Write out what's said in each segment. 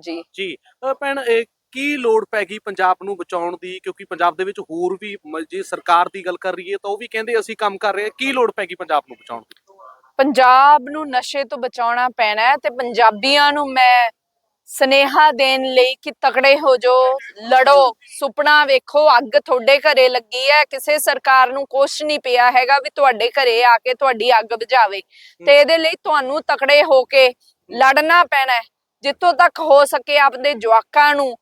ਜੀ। ਜੀ। ਭੈਣ ਇਹ ਕੀ ਲੋੜ ਪੈ ਗਈ ਪੰਜਾਬ ਨੂੰ ਬਚਾਉਣ ਦੀ? ਕਿਉਂਕਿ ਪੰਜਾਬ ਦੇ ਵਿੱਚ ਹੋਰ ਵੀ ਮ- ਜੇ ਸਰਕਾਰ ਦੀ ਗੱਲ ਕਰ ਰਹੀਏ ਤਾਂ ਉਹ ਵੀ ਕਹਿੰਦੇ ਅਸੀਂ ਕੰਮ ਕਰ ਰਹੇ ਹਾਂ। ਕੀ ਲੋੜ ਪੈ ਗਈ ਪੰਜਾਬ ਨੂੰ ਬਚਾਉਣ ਦੀ? ਪੰਜਾਬ ਨੂੰ ਨਸ਼ੇ ਤੋਂ ਬਚਾਉਣਾ ਪੈਣਾ ਹੈ ਤੇ ਪੰਜਾਬੀਆਂ ਨੂੰ ਮੈਂ ਸਨੇਹਾ ਦੇਣ ਲਈ ਕਿ ਤਕੜੇ ਹੋ ਜੋ ਲੜੋ ਸੁਪਨਾ ਵੇਖੋ ਅੱਗ ਤੁਹਾਡੇ ਘਰੇ ਲੱਗੀ ਹੈ ਕਿਸੇ ਸਰਕਾਰ ਨੂੰ ਕੁਛ ਨਹੀਂ ਪਿਆ ਹੈਗਾ ਵੀ ਤੁਹਾਡੇ ਘਰੇ ਆ ਕੇ ਤੁਹਾਡੀ ਅੱਗ ਬੁਝਾਵੇ। ਤੇ ਇਹਦੇ ਲਈ ਤੁਹਾਨੂੰ ਤਕੜੇ ਹੋ ਕੇ ਲੜਨਾ ਪੈਣਾ ਹੈ। ਜਿੱਥੋਂ ਤੱਕ ਹੋ ਸਕੇ ਆਪਦੇ ਜਵਾਕਾਂ ਨੂੰ,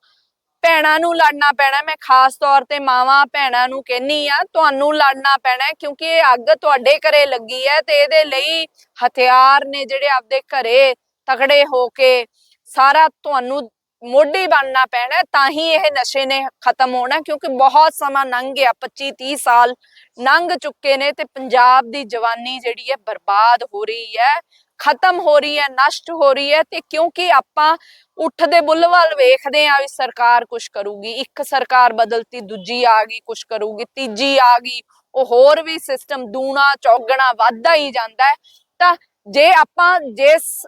ਭੈਣਾਂ ਨੂੰ ਲੜਨਾ ਪੈਣਾ, ਮੈਂ ਖਾਸ ਤੌਰ ਤੇ ਮਾਵਾਂ ਭੈਣਾਂ ਨੂੰ ਕਹਿੰਨੀ ਆ, ਤੁਹਾਨੂੰ ਲੜਨਾ ਪੈਣਾ ਕਿਉਂਕਿ ਇਹ ਅੱਗ ਤੁਹਾਡੇ ਘਰੇ ਲੱਗੀ ਹੈ ਤੇ ਇਹਦੇ ਲਈ ਹਥਿਆਰ ਨੇ ਜਿਹੜੇ ਆਪਦੇ ਘਰੇ ਤਕੜੇ ਹੋ ਕੇ ਸਾਰਾ ਤੁਹਾਨੂੰ ਮੋਢੀ ਬਣਨਾ ਪੈਣਾ ਤਾਂ ਹੀ ਇਹ ਨਸ਼ੇ ਨੇ ਖਤਮ ਹੋਣਾ ਕਿਉਂਕਿ ਬਹੁਤ ਸਮਾਂ ਲੰਘ ਗਿਆ 25 30 ਸਾਲ ਲੰਘ ਚੁੱਕੇ ਨੇ ਤੇ ਪੰਜਾਬ ਦੀ ਜਵਾਨੀ ਜਿਹੜੀ ਹੈ ਬਰਬਾਦ ਹੋ ਰਹੀ ਹੈ। ਖਤਮ ਹੋ ਰਹੀ ਹੈ ਨਸ਼ਟ ਹੋ ਰਹੀ ਹੈ ਤੇ ਕਿਉਂਕਿ ਆਪਾਂ ਉੱਠਦੇ ਬੁੱਲ ਵੱਲ ਵੇਖਦੇ ਆ ਵੀ ਸਰਕਾਰ ਕੁਝ ਕਰੂਗੀ ਇੱਕ ਸਰਕਾਰ ਬਦਲਤੀ ਦੂਜੀ ਆ ਗਈ ਕੁਝ ਕਰੂਗੀ ਤੀਜੀ ਆ ਗਈ ਉਹ ਹੋਰ ਵੀ ਸਿਸਟਮ ਦੂਣਾ ਚੌਗਣਾ ਵੱਧਦਾ ਹੀ ਜਾਂਦਾ ਹੈ। ਤਾਂ ਜੇ ਆਪਾਂ ਜਿਸ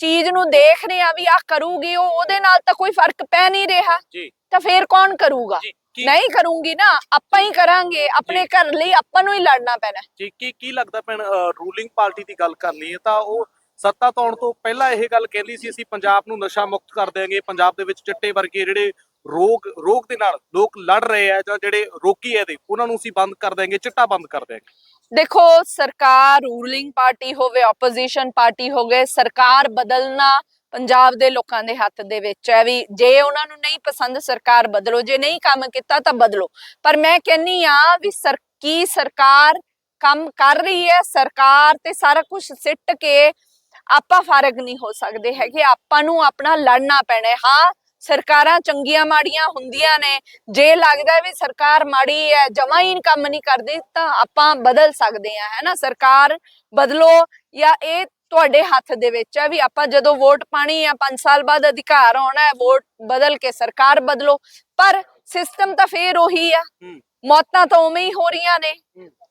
ਚੀਜ਼ ਨੂੰ ਦੇਖ ਰਹੇ ਆ ਵੀ ਆ ਕਰੂਗੀ ਉਹ ਉਹਦੇ ਨਾਲ ਤਾਂ ਕੋਈ ਫ਼ਰਕ ਪੈ ਨਹੀਂ ਰਿਹਾ। ਜੀ। ਤਾਂ ਫੇਰ ਕੌਣ ਕਰੂਗਾ? ਨਹੀਂ ਕਰੂੰਗੀ ਨਾ ਆਪਾਂ ਹੀ ਕਰਾਂਗੇ ਆਪਣੇ ਘਰ ਲਈ ਆਪਾਂ ਨੂੰ ਹੀ ਲੜਨਾ ਪੈਣਾ। ਜੀ ਕੀ ਕੀ ਲੱਗਦਾ ਭੈਣ ਰੂਲਿੰਗ ਪਾਰਟੀ ਦੀ ਗੱਲ ਕਰ ਲਈਏ ਤਾਂ ਉਹ ਸੱਤਾ ਤੋਂ ਤੋਂ ਪਹਿਲਾਂ ਇਹ ਗੱਲ ਕਹਿੰਦੀ ਸੀ ਅਸੀਂ ਪੰਜਾਬ ਨੂੰ ਨਸ਼ਾ ਮੁਕਤ ਕਰ ਦਿਆਂਗੇ ਪੰਜਾਬ ਦੇ ਵਿੱਚ ਚਿੱਟੇ ਵਰਗੇ ਜਿਹੜੇ ਰੋਗ ਰੋਗ ਦੇ ਨਾਲ ਲੋਕ ਲੜ ਰਹੇ ਆ ਜਾਂ ਜਿਹੜੇ ਰੋਕੀ ਐ ਦੇ ਉਹਨਾਂ ਨੂੰ ਅਸੀਂ ਬੰਦ ਕਰ ਦਿਆਂਗੇ ਚਿੱਟਾ ਬੰਦ ਕਰ ਦਿਆਂਗੇ। ਦੇਖੋ ਸਰਕਾਰ ਰੂਲਿੰਗ ਪਾਰਟੀ ਹੋਵੇ ਆਪੋਜੀਸ਼ਨ ਪਾਰਟੀ ਹੋਵੇ ਸਰਕਾਰ ਬਦਲਣਾ ਪੰਜਾਬ ਦੇ ਲੋਕਾਂ ਦੇ ਹੱਥ ਦੇ ਵਿੱਚ ਹੈ ਵੀ ਜੇ ਉਹਨਾਂ ਨੂੰ ਨਹੀਂ ਪਸੰਦ ਸਰਕਾਰ ਬਦਲੋ, ਜੇ ਨਹੀਂ ਕੰਮ ਕੀਤਾ ਤਾਂ ਬਦਲੋ। ਪਰ ਮੈਂ ਕਹਿੰਨੀ ਆ ਵੀ ਸਰ, ਕੀ ਸਰਕਾਰ ਕੰਮ ਕਰ ਰਹੀ ਹੈ? ਸਰਕਾਰ ਤੇ ਸਾਰਾ ਕੁਝ ਸਿੱਟ ਕੇ ਆਪਾਂ ਫ਼ਰਕ ਨਹੀਂ ਹੋ ਸਕਦੇ ਹੈਗੇ। ਆਪਾਂ ਨੂੰ ਆਪਣਾ ਲੜਨਾ ਪੈਣਾ ਹਾਂ। ਸਰਕਾਰਾਂ ਚੰਗੀਆਂ ਮਾੜੀਆਂ ਹੁੰਦੀਆਂ ਨੇ। ਜੇ ਲੱਗਦਾ ਵੀ ਸਰਕਾਰ ਮਾੜੀ ਹੈ, ਜਮਾ ਹੀ ਕੰਮ ਨਹੀਂ ਕਰਦੀ ਤਾਂ ਆਪਾਂ ਬਦਲ ਸਕਦੇ ਆ ਹੈ ਸਰਕਾਰ ਬਦਲੋ ਜਾਂ ਇਹ ਤੁਹਾਡੇ ਹੱਥ ਦੇ ਵਿੱਚ ਹੈ ਵੀ ਆਪਾਂ ਜਦੋਂ ਵੋਟ ਪਾਣੀ ਆ 5 ਸਾਲ ਬਾਅਦ ਅਧਿਕਾਰ ਆਉਣਾ ਹੈ ਵੋਟ ਬਦਲ ਕੇ ਸਰਕਾਰ ਬਦਲੋ ਪਰ ਸਿਸਟਮ ਤਾਂ ਫੇਰ ਉਹੀ ਆ। ਮੌਤਾਂ ਤਾਂ ਉਵੇਂ ਹੀ ਹੋ ਰਹੀਆਂ ਨੇ।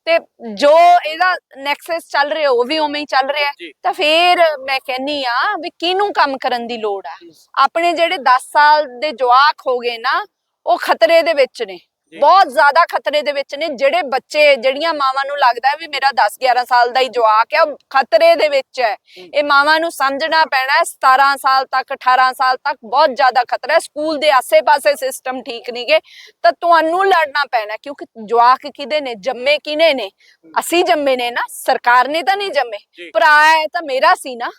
ਤੇ ਜੋ ਇਹਦਾ ਨੈਕਸਸ ਚੱਲ ਰਿਹਾ ਉਹ ਵੀ ਉਵੇਂ ਹੀ ਚੱਲ ਰਿਹਾ। ਤਾਂ ਫੇਰ ਮੈਂ ਕਹਿੰਨੀ ਆ ਵੀ ਕਿਹਨੂੰ ਕੰਮ ਕਰਨ ਦੀ ਲੋੜ ਆ। ਆਪਣੇ ਜਿਹੜੇ 10 ਸਾਲ ਦੇ ਜਵਾਕ ਹੋ ਗਏ ਨਾ ਉਹ ਖਤਰੇ ਦੇ ਵਿੱਚ ਨੇ। ਬਹੁਤ ਜ਼ਿਆਦਾ ਖਤਰੇ ਦੇ ਵਿੱਚ ਨੇ ਜਿਹੜੇ ਬੱਚੇ ਜਿਹੜੀਆਂ ਮਾਵਾਂ ਨੂੰ ਲੱਗਦਾ ਵੀ ਮੇਰਾ 10 11 ਸਾਲ ਦਾ ਹੀ ਜਵਾਕ ਹੈ ਉਹ ਖਤਰੇ ਦੇ ਵਿੱਚ ਹੈ। ਇਹ ਮਾਵਾਂ ਨੂੰ ਸਮਝਣਾ ਪੈਣਾ ਹੈ 17 ਸਾਲ ਤੱਕ 18 ਸਾਲ ਤੱਕ ਬਹੁਤ ਜ਼ਿਆਦਾ ਖਤਰਾ ਹੈ ਸਕੂਲ ਦੇ ਆਸੇ-ਪਾਸੇ ਸਿਸਟਮ ਠੀਕ ਨਹੀਂਗੇ ਤਾਂ ਤੁਹਾਨੂੰ ਲੜਨਾ ਪੈਣਾ ਕਿਉਂਕਿ ਜਵਾਕ ਕਿਹਦੇ ਨੇ ਜੰਮੇ ਕਿਨੇ ਨੇ ਅਸੀਂ ਜੰਮੇ ਨੇ ਨਾ ਸਰਕਾਰ ਨੇ ਤਾਂ ਨਹੀਂ ਜੰਮੇ। ਭਰਾ ਹੈ ਤਾਂ ਮੇਰਾ ਸੀ ਨਾ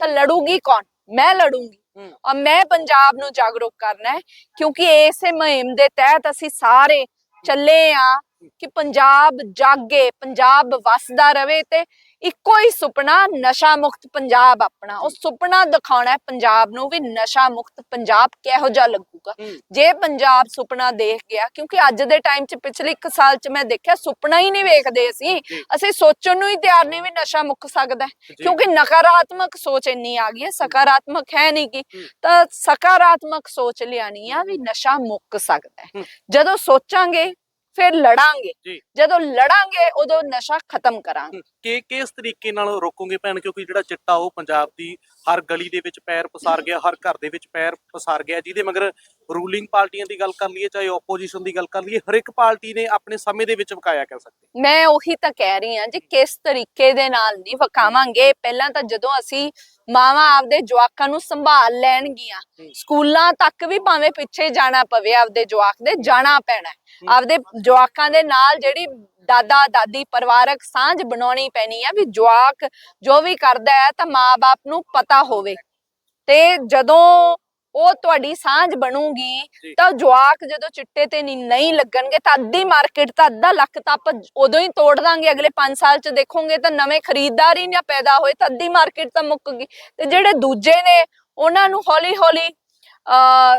ਤਾਂ ਲੜੂਗੀ ਕੌਣ ਮੈਂ ਲੜੂੰਗੀ। ਔਰ ਮੈਂ ਪੰਜਾਬ ਨੂੰ ਜਾਗਰੂਕ ਕਰਨਾ ਹੈ, ਕਿਉਂਕਿ ਇਸੇ ਮੁਹਿੰਮ ਦੇ ਤਹਿਤ ਅਸੀਂ ਸਾਰੇ ਚੱਲੇ ਆ ਕਿ ਪੰਜਾਬ ਜਾਗੇ ਪੰਜਾਬ ਵਸਦਾ ਰਵੇ ਤੇ ਇੱਕੋ ਹੀ ਸੁਪਨਾ ਨਸ਼ਾ ਮੁਕਤ ਪੰਜਾਬ ਆਪਣਾ ਉਹ ਸੁਪਨਾ ਦਿਖਾਉਣਾ ਹੈ ਪੰਜਾਬ ਨੂੰ ਵੀ ਨਸ਼ਾ ਮੁਕਤ ਪੰਜਾਬ ਕਿਹੋ ਜਿਹਾ ਲੱਗੂਗਾ। ਜੇ ਪੰਜਾਬ ਸੁਪਨਾ ਦੇਖ ਗਿਆ ਕਿਉਂਕਿ ਅੱਜ ਦੇ ਟਾਈਮ 'ਚ ਪਿਛਲੇ 1 ਸਾਲ 'ਚ ਮੈਂ ਦੇਖਿਆ ਸੁਪਨਾ ਹੀ ਨਹੀਂ ਵੇਖਦੇ ਅਸੀਂ। ਅਸੀਂ ਸੋਚਣ ਨੂੰ ਹੀ ਤਿਆਰ ਨਹੀਂ ਵੀ ਨਸ਼ਾ ਮੁੱਕ ਸਕਦਾ। ਕਿਉਂਕਿ ਨਕਾਰਾਤਮਕ ਸੋਚ ਇੰਨੀ ਆ ਗਈ ਹੈ ਸਕਾਰਾਤਮਕ ਹੈ ਨਹੀਂ ਹੂੰ। ਤਾਂ ਸਕਾਰਾਤਮਕ ਸੋਚ ਲਿਆਣੀ ਆ ਵੀ ਨਸ਼ਾ ਮੁੱਕ ਸਕਦਾ। ਜਦੋਂ ਸੋਚਾਂਗੇ ਫਿਰ ਲੜਾਂਗੇ। ਜੀ। ਜਦੋਂ ਲੜਾਂਗੇ ਉਦੋਂ ਨਸ਼ਾ ਖਤਮ ਕਰਾਂਗੇ। ਕਿ ਕਿਸ ਤਰੀਕੇ ਨਾਲ ਰੋਕੋਗੇ ਭੈਣ? ਕਿਉਂਕਿ ਜਿਹੜਾ ਚਿੱਟਾ ਉਹ ਪੰਜਾਬ ਦੀ ਹਰ ਗਲੀ ਦੇ ਵਿੱਚ ਪੈਰ ਪਸਾਰ ਗਿਆ ਹਰ ਘਰ ਦੇ ਵਿੱਚ ਪੈਰ ਪਸਾਰ ਗਿਆ ਜਿਹਦੇ ਮਗਰ ਰੂਲਿੰਗ ਪਾਰਟੀਆਂ ਦੀ ਗੱਲ ਕਰ ਲਈਏ ਚਾਹੇ ਆਪੋਜੀਸ਼ਨ ਦੀ ਗੱਲ ਕਰ ਲਈਏ ਹਰ ਇੱਕ ਪਾਰਟੀ ਨੇ ਆਪਣੇ ਸਮੇਂ ਦੇ ਵਿੱਚ ਵਕਾਇਆ ਕਹਿ ਸਕਦੇ ਮੈਂ ਉਹੀ ਤਾਂ ਕਹਿ ਰਹੀ ਹਾਂ ਜੀ ਕਿਸ ਤਰੀਕੇ ਦੇ ਨਾਲ ਨਹੀਂ ਵਕਾਵਾਂਗੇ ਪਹਿਲਾਂ ਤਾਂ ਜਦੋਂ ਅਸੀਂ ਮਾਵਾਂ ਆਪਦੇ ਜਵਾਕਾਂ ਨੂੰ ਸੰਭਾਲ ਲੈਣਗੀਆਂ ਹੂੰ। ਸਕੂਲਾਂ ਤੱਕ ਵੀ ਭਾਵੇਂ ਪਿੱਛੇ ਜਾਣਾ ਪਵੇ ਆਪਦੇ ਜਵਾਕ ਦੇ ਜਾਣਾ ਪੈਣਾ। ਹੈ। ਆਪਦੇ ਜਵਾਕਾਂ ਦੇ ਨਾਲ ਜਿਹੜੀ ਦਾਦਾ ਦਾਦੀ ਪਰਿਵਾਰਕ ਸਾਂਝ ਬਣਾਉਣੀ ਪੈਣੀ ਆ ਵੀ ਜਵਾਕ ਜੋ ਵੀ ਕਰਦਾ ਹੈ ਤਾਂ ਮਾਂ-ਬਾਪ ਨੂੰ ਪਤਾ ਹੋਵੇ ਤੇ ਜਦੋਂ ਉਹ ਤੁਹਾਡੀ ਸਾਂਝ ਬਣੂਗੀ। ਤਾਂ ਜਵਾਕ ਜਦੋਂ ਚਿੱਟੇ ਤੇ ਨਹੀਂ ਲੱਗਣਗੇ ਤਾਂ ਅੱਧੀ ਮਾਰਕੀਟ ਤਾਂ ਅੱਧਾ ਲੱਖ ਤਾਂ ਆਪਾਂ ਉਦੋਂ ਹੀ ਤੋੜ ਦਾਂਗੇ ਅਗਲੇ 5 ਸਾਲ ਚ ਦੇਖੋਗੇ ਤਾਂ ਨਵੇਂ ਖਰੀਦਦਾਰ ਹੀ ਨਾ ਪੈਦਾ ਹੋਏ ਤਾਂ ਅੱਧੀ ਮਾਰਕੀਟ ਤਾਂ ਮੁੱਕ ਗਈ ਤੇ ਜਿਹੜੇ ਦੂਜੇ ਨੇ ਉਹਨਾਂ ਨੂੰ ਹੌਲੀ ਹੌਲੀ ਅ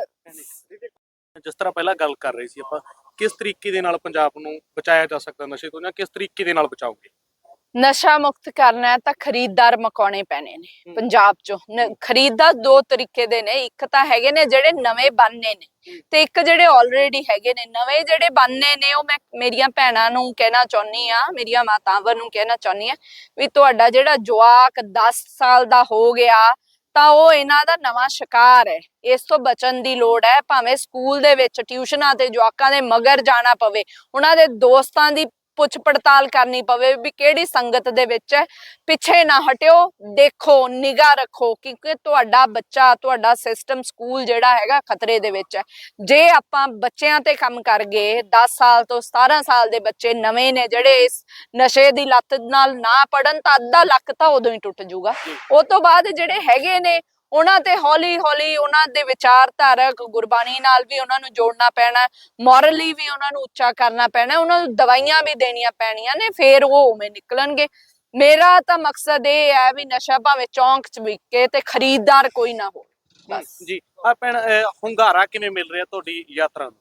ਜਿਸ ਤਰ੍ਹਾਂ ਪਹਿਲਾਂ ਗੱਲ ਕਰ ਰਹੇ ਸੀ ਆਪਾਂ ਕਿਸ ਤਰੀਕੇ ਦੇ ਨਾਲ ਪੰਜਾਬ ਨੂੰ ਬਚਾਇਆ ਜਾ ਸਕਦਾ ਨਸ਼ੇ ਤੋਂ ਜਾਂ ਕਿਸ ਤਰੀਕੇ ਦੇ ਨਾਲ ਬਚਾਓਗੇ ਨਸ਼ਾ ਮੁਕਤ ਕਰਨਾ ਹੈ ਤਾਂ ਖਰੀਦਦਾਰ ਮਕਾਉਣੇ ਪੈਣੇ ਨੇ। ਪੰਜਾਬ ਚੋਂ ਖਰੀਦਦਾਰ ਦੋ ਤਰੀਕੇ ਦੇ ਨੇ ਇੱਕ ਤਾਂ ਹੈਗੇ ਨੇ ਜਿਹੜੇ ਨਵੇਂ ਬਣਨੇ ਨੇ। ਤੇ ਇੱਕ ਜਿਹੜੇ ਆਲਰੇਡੀ ਹੈਗੇ ਨੇ ਨਵੇਂ ਜਿਹੜੇ ਬਣਨੇ ਨੇ ਉਹ ਮੈਂ ਮੇਰੀਆਂ ਭੈਣਾਂ ਨੂੰ ਕਹਿਣਾ ਚਾਹੁੰਨੀ ਆ ਮੇਰੀਆਂ ਮਾਤਾਵਾਂ ਨੂੰ ਕਹਿਣਾ ਚਾਹੁੰਨੀ ਆ ਵੀ ਤੁਹਾਡਾ ਜਿਹੜਾ ਜਵਾਕ 10 ਸਾਲ ਦਾ ਹੋ ਗਿਆ ਤਾਂ ਉਹ ਇਹਨਾਂ ਦਾ ਨਵਾਂ ਸ਼ਿਕਾਰ ਹੈ। ਇਸ ਤੋਂ ਬਚਣ ਦੀ ਲੋੜ ਹੈ। ਭਾਵੇਂ ਸਕੂਲ ਦੇ ਵਿੱਚ, ਟਿਊਸ਼ਨਾਂ ਤੇ, ਜਵਾਕਾਂ ਦੇ ਮਗਰ ਜਾਣਾ ਪਵੇ, ਉਹਨਾਂ ਦੇ ਦੋਸਤਾਂ ਦੀ ਪੁੱਛ ਪੜਤਾਲ ਕਰਨੀ ਪਵੇ ਵੀ ਕਿਹੜੀ ਸੰਗਤ ਦੇ ਵਿੱਚ ਹੈ। ਪਿੱਛੇ ਨਾ ਹਟਿਓ, ਦੇਖੋ, ਨਿਗਾਹ ਰੱਖੋ ਕਿਉਂਕਿ ਤੁਹਾਡਾ ਬੱਚਾ, ਤੁਹਾਡਾ ਸਿਸਟਮ ਸਕੂਲ ਜਿਹੜਾ ਹੈਗਾ ਖਤਰੇ ਦੇ ਵਿੱਚ ਹੈ। ਜੇ ਆਪਾਂ ਬੱਚਿਆਂ ਤੇ ਕੰਮ ਕਰ ਗਏ 10 ਸਾਲ ਤੋਂ 17 ਸਾਲ ਦੇ ਬੱਚੇ ਨਵੇਂ ਨੇ ਜਿਹੜੇ ਇਸ ਨਸ਼ੇ ਦੀ ਲੱਤ ਨਾਲ ਨਾ ਪੜਨ ਤਾਂ ਅੱਧਾ ਲੱਕ ਤਾਂ ਉਦੋਂ ਹੀ ਟੁੱਟ ਜਾਊਗਾ। ਉਹ ਤੋਂ ਬਾਅਦ ਜਿਹੜੇ ਹੈਗੇ ਨੇ ਉਹਨਾਂ ਤੇ ਹੌਲੀ ਹੌਲੀ ਉਹਨਾਂ ਦੇ ਵਿਚਾਰਧਾਰਕ ਗੁਰਬਾਣੀ ਨਾਲ ਵੀ ਉਹਨਾਂ ਨੂੰ ਜੋੜਨਾ ਪੈਣਾ ਮੋਰਲੀ ਵੀ ਉਹਨਾਂ ਨੂੰ ਉੱਚਾ ਕਰਨਾ ਪੈਣਾ ਉਹਨਾਂ ਨੂੰ ਦਵਾਈਆਂ ਵੀ ਦੇਣੀਆਂ ਪੈਣੀਆਂ ਨੇ ਫੇਰ ਉਹ ਉਵੇਂ ਨਿਕਲਣਗੇ। ਮੇਰਾ ਤਾਂ ਮਕਸਦ ਇਹ ਹੈ ਵੀ ਨਸ਼ਾ ਭਾਵੇਂ ਚੌਂਕ 'ਚ ਵਿਕੇ ਤੇ ਖਰੀਦਦਾਰ ਕੋਈ ਨਾ ਹੋ ਬਸ। ਜੀ ਆ ਭੈਣ ਹੁੰਗਾਰਾ ਕਿਵੇਂ ਮਿਲ ਰਿਹਾ ਤੁਹਾਡੀ ਯਾਤਰਾ ਨੂੰ?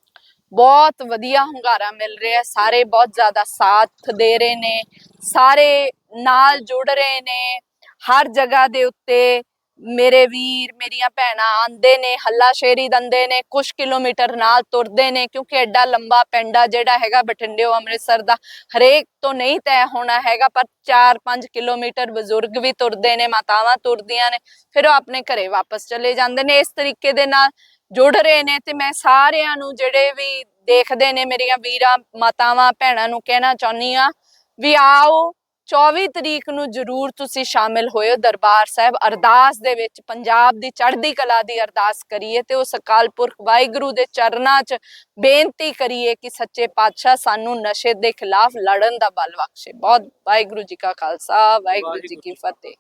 ਬਹੁਤ ਵਧੀਆ ਹੁੰਗਾਰਾ ਮਿਲ ਰਿਹਾ ਸਾਰੇ ਬਹੁਤ ਜ਼ਿਆਦਾ ਸਾਥ ਦੇ ਰਹੇ ਨੇ ਸਾਰੇ ਨਾਲ ਜੁੜ ਰਹੇ ਨੇ ਹਰ ਜਗ੍ਹਾ ਦੇ ਉੱਤੇ ਮੇਰੇ ਵੀਰ, ਮੇਰੀਆਂ ਭੈਣਾਂ ਆਂਦੇ ਨੇ ਹੱਲਾ ਸ਼ੇਰੀ ਦੰਦੇ ਨੇ ਕੁਝ ਕਿਲੋਮੀਟਰ ਨਾਲ ਤੁਰਦੇ ਨੇ, ਕਿਉਂਕਿ ਐਡਾ ਲੰਬਾ ਪਿੰਡਾ ਜਿਹੜਾ ਹੈਗਾ ਬਠਿੰਡਿਓ ਅੰਮ੍ਰਿਤਸਰ ਦਾ। ਹਰੇਕ ਤੋਂ ਨਹੀਂ ਤੈਅ ਹੋਣਾ ਹੈਗਾ, ਪਰ 4-5 ਕਿਲੋਮੀਟਰ ਬਜ਼ੁਰਗ ਵੀ ਤੁਰਦੇ ਨੇ, ਮਾਤਾਵਾਂ ਤੁਰਦੀਆਂ ਨੇ, ਫਿਰ ਉਹ ਆਪਣੇ ਘਰੇ ਵਾਪਸ ਚਲੇ ਜਾਂਦੇ ਨੇ। ਇਸ ਤਰੀਕੇ ਦੇ ਨਾਲ ਜੁੜ ਰਹੇ ਨੇ ਤੇ ਮੈਂ ਸਾਰਿਆਂ ਨੂੰ ਜਿਹੜੇ ਵੀ ਦੇਖਦੇ ਨੇ ਮੇਰੀਆਂ ਵੀਰਾਂ, ਮਾਤਾਵਾਂ, ਭੈਣਾਂ ਨੂੰ ਕਹਿਣਾ ਚਾਹੁੰਦੀ ਆ ਵੀ ਆਓ 24 ਤਰੀਕ ਨੂੰ ਜਰੂਰ ਤੁਸੀਂ ਸ਼ਾਮਿਲ ਹੋਇਓ ਦਰਬਾਰ ਸਾਹਿਬ। ਅਰਦਾਸ ਦੇ ਵਿੱਚ ਪੰਜਾਬ ਦੀ ਚੜ੍ਹਦੀ ਕਲਾ ਦੀ ਅਰਦਾਸ ਕਰੀਏ ਤੇ ਉਸ ਅਕਾਲ ਪੁਰਖ ਵਾਹਿਗੁਰੂ ਦੇ ਚਰਨਾਂ 'ਚ ਬੇਨਤੀ ਕਰੀਏ ਕਿ ਸੱਚੇ ਪਾਤਸ਼ਾਹ ਸਾਨੂੰ ਨਸ਼ੇ ਦੇ ਖਿਲਾਫ ਲੜਨ ਦਾ ਬਲ ਬਖਸ਼ੇ। ਬਹੁਤ ਵਾਹਿਗੁਰੂ ਜੀ ਕਾ ਖਾਲਸਾ ਵਾਹਿਗੁਰੂ ਜੀ ਕੀ ਫਤਿਹ।